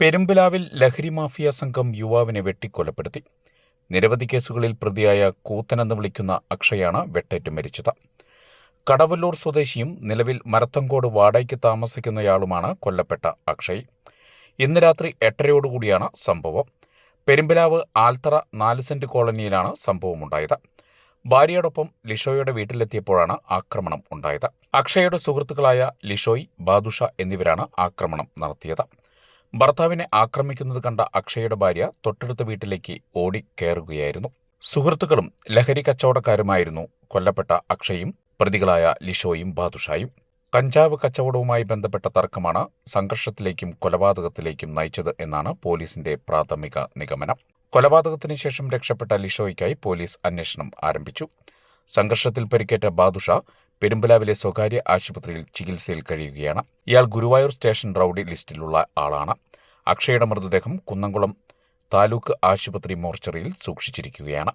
പെരുമ്പലാവിൽ ലഹരി മാഫിയ സംഘം യുവാവിനെ വെട്ടിക്കൊലപ്പെടുത്തി. നിരവധി കേസുകളിൽ പ്രതിയായ കൂത്തനെന്ന് വിളിക്കുന്ന അക്ഷയാണ് വെട്ടേറ്റ് മരിച്ചത്. കടവല്ലൂർ സ്വദേശിയും നിലവിൽ മരത്തങ്കോട് വാടകയ്ക്ക് താമസിക്കുന്നയാളുമാണ് കൊല്ലപ്പെട്ട അക്ഷയ്. ഇന്ന് രാത്രി എട്ടരയോടുകൂടിയാണ് സംഭവം. പെരുമ്പലാവ് ആൽത്തറ നാല് സെന്റ് കോളനിയിലാണ് സംഭവമുണ്ടായത്. ഭാര്യയോടൊപ്പം ലിഷോയുടെ വീട്ടിലെത്തിയപ്പോഴാണ് ആക്രമണം ഉണ്ടായത്. അക്ഷയയുടെ സുഹൃത്തുക്കളായ ലിഷോയ് ബാദുഷ എന്നിവരാണ് ആക്രമണം നടത്തിയത്. ഭർത്താവിനെ ആക്രമിക്കുന്നത് കണ്ട അക്ഷയുടെ ഭാര്യ തൊട്ടടുത്ത വീട്ടിലേക്ക് ഓടി കയറുകയായിരുന്നു. സുഹൃത്തുക്കളും ലഹരി കച്ചവടക്കാരുമായിരുന്നു കൊല്ലപ്പെട്ട അക്ഷയും പ്രതികളായ ലിഷോയും ബാദുഷായും. കഞ്ചാവ് കച്ചവടവുമായി ബന്ധപ്പെട്ട തർക്കമാണ് സംഘർഷത്തിലേക്കും കൊലപാതകത്തിലേക്കും നയിച്ചത് എന്നാണ് പോലീസിന്റെ പ്രാഥമിക നിഗമനം. കൊലപാതകത്തിന് ശേഷം രക്ഷപ്പെട്ട ലിഷോയ്ക്കായി പോലീസ് അന്വേഷണം ആരംഭിച്ചു. സംഘർഷത്തിൽ പരിക്കേറ്റ ബാദുഷ പെരുമ്പലാവിലെ സ്വകാര്യ ആശുപത്രിയിൽ ചികിത്സയിൽ കഴിയുകയാണ്. ഇയാൾ ഗുരുവായൂർ സ്റ്റേഷൻ റൌഡി ലിസ്റ്റിലുള്ള ആളാണ്. അക്ഷയുടെ മൃതദേഹം കുന്നംകുളം താലൂക്ക് ആശുപത്രി മോർച്ചറിയിൽ സൂക്ഷിച്ചിരിക്കുകയാണ്.